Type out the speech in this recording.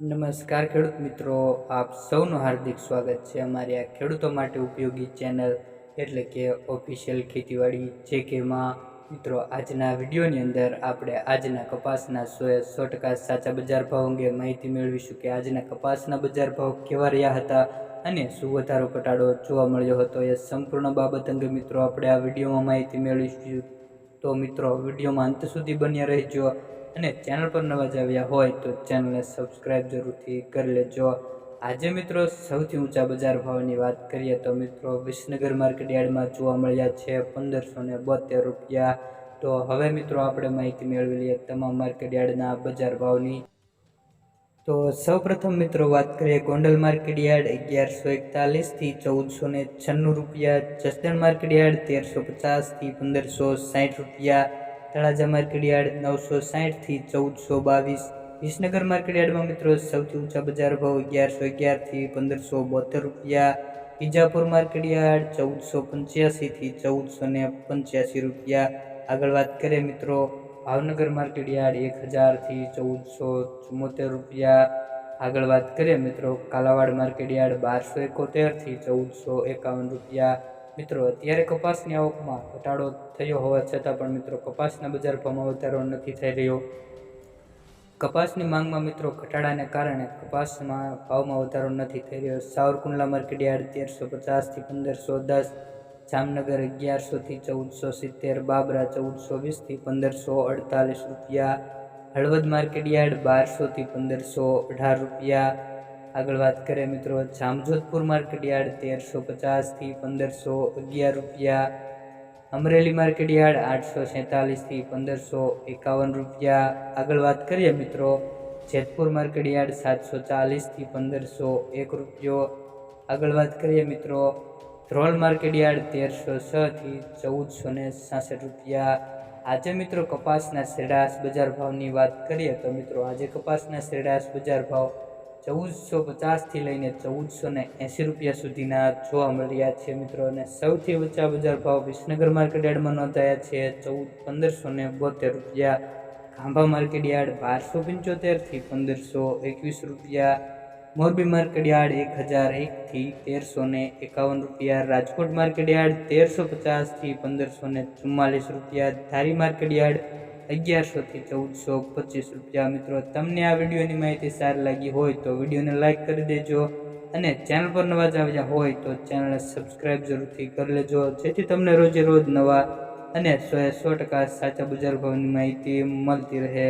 નમસ્કાર ખેડૂત મિત્રો, આપ સૌનું હાર્દિક સ્વાગત છે અમારી આ ખેડૂતો માટે ઉપયોગી ચેનલ એટલે કે ઓફિશિયલ ખેતીવાડી જે કેમાં મિત્રો, આજના વિડીયોની અંદર આપણે આજના કપાસના સો સો ટકા સાચા બજાર ભાવ અંગે માહિતી મેળવીશું કે આજના કપાસના બજાર ભાવ કેવા રહ્યા હતા અને શું વધારો ઘટાડો જોવા મળ્યો હતો એ સંપૂર્ણ બાબત અંગે મિત્રો આપણે આ વિડીયોમાં માહિતી મેળવીશું. તો મિત્રો, વિડીયોમાં અંત સુધી બન્યા રહેજો. અને ચેનલ પર નવા જ આવ્યા હોય તો ચેનલને સબસ્ક્રાઈબ જરૂરથી કરી લેજો. આજે મિત્રો સૌથી ઊંચા બજાર ભાવની વાત કરીએ તો મિત્રો વિસનગર માર્કેટ યાર્ડમાં જોવા મળ્યા છે પંદરસો ને બોતેર રૂપિયા. તો હવે મિત્રો આપણે માહિતી મેળવી લઈએ તમામ માર્કેટ યાર્ડના બજાર ભાવની. તો સૌપ્રથમ મિત્રો વાત કરીએ ગોંડલ માર્કેટ યાર્ડ અગિયારસો એકતાલીસથી ચૌદસો ને છન્નું રૂપિયા. જસદણ માર્કેટ યાર્ડ તેરસો પચાસથી પંદરસો સાઠ રૂપિયા. તળાજા માર્કેટયાર્ડ નવસો સાઠથી ચૌદસો બાવીસ. વિસનગર માર્કેટયાર્ડમાં મિત્રો સૌથી ઊંચા બજાર ભાવ અગિયારસો અગિયારથી પંદરસો બોતેર રૂપિયા. બીજાપુર માર્કેટયાર્ડ ચૌદસો પંચ્યાસીથી ચૌદસો ને પંચ્યાસી રૂપિયા. આગળ વાત કરીએ મિત્રો, ભાવનગર માર્કેટયાર્ડ એક હજારથી ચૌદસો ચુમ્મોતેર રૂપિયા. આગળ વાત કરીએ મિત્રો, કાલાવાડ માર્કેટયાર્ડ બારસો એકોતેરથી ચૌદસો એકાવન રૂપિયા. મિત્રો, અત્યારે કપાસની આવકમાં ઘટાડો થયો હોવા છતાં પણ મિત્રો, કપાસના બજાર ભાવમાં વધારો નથી થઈ રહ્યો. કપાસની માંગમાં મિત્રો ઘટાડાને કારણે કપાસમાં ભાવમાં વધારો નથી થઈ રહ્યો. સાવરકુંડલા માર્કેટ યાર્ડ તેરસો પચાસથી પંદરસો દસ, જામનગર અગિયારસોથી ચૌદસો સિત્તેર, બાબરા ચૌદસો વીસથી પંદરસો અડતાલીસ રૂપિયા, હળવદ માર્કેટ યાર્ડ બારસોથી પંદરસો અઢાર રૂપિયા આગળ વાત કરીએ મિત્રો, જામજોધપુર માર્કેટ યાર્ડ તેરસો પચાસથી પંદરસો અગિયાર રૂપિયા. અમરેલી માર્કેટ યાર્ડ આઠસો સેંતાલીસથી પંદરસો એકાવન રૂપિયા. આગળ વાત કરીએ મિત્રો, જેતપુર માર્કેટ યાર્ડ સાતસો ચાલીસથી પંદરસો એક રૂપિયો. આગળ વાત કરીએ મિત્રો, ધ્રોલ માર્કેટ યાર્ડ તેરસો છથી ચૌદસો ને સાસઠ રૂપિયા. આજે મિત્રો કપાસના શ્રેડાસ બજાર ભાવની વાત કરીએ તો મિત્રો, આજે કપાસના શ્રેડાસ બજાર ભાવ ચૌદસો પચાસથી લઈને ચૌદસો ને એંસી રૂપિયા સુધીના જોવા મળ્યા છે મિત્રો. અને સૌથી ઊંચા બજાર ભાવ વિસનગર માર્કેટ યાર્ડમાં નોંધાયા છે. ચૌદ પંદરસો ને બોતેર રૂપિયા. ખાંભા માર્કેટ યાર્ડ બારસો પંચોતેરથી પંદરસો એકવીસ રૂપિયા. મોરબી માર્કેટ યાર્ડ એક હજાર એકથી તેરસો ને એકાવન રૂપિયા. રાજકોટ માર્કેટ યાર્ડ તેરસો પચાસથી પંદરસો ને ચુમ્માલીસ રૂપિયા. ધારી માર્કેટ યાર્ડ અગિયારસોથી ચૌદસો પચીસ રૂપિયા મિત્રો. તમને આ વિડીયોની માહિતી સારી લાગી હોય તો વિડીયોને લાઇક કરી દેજો અને ચેનલ પર નવા જ હોય તો ચેનલને સબસ્ક્રાઈબ જરૂરથી કરી લેજો. જેથી તમને રોજે રોજ નવા અને સો એ સો ટકા સાચા બજાર ભાવની માહિતી મળતી રહે.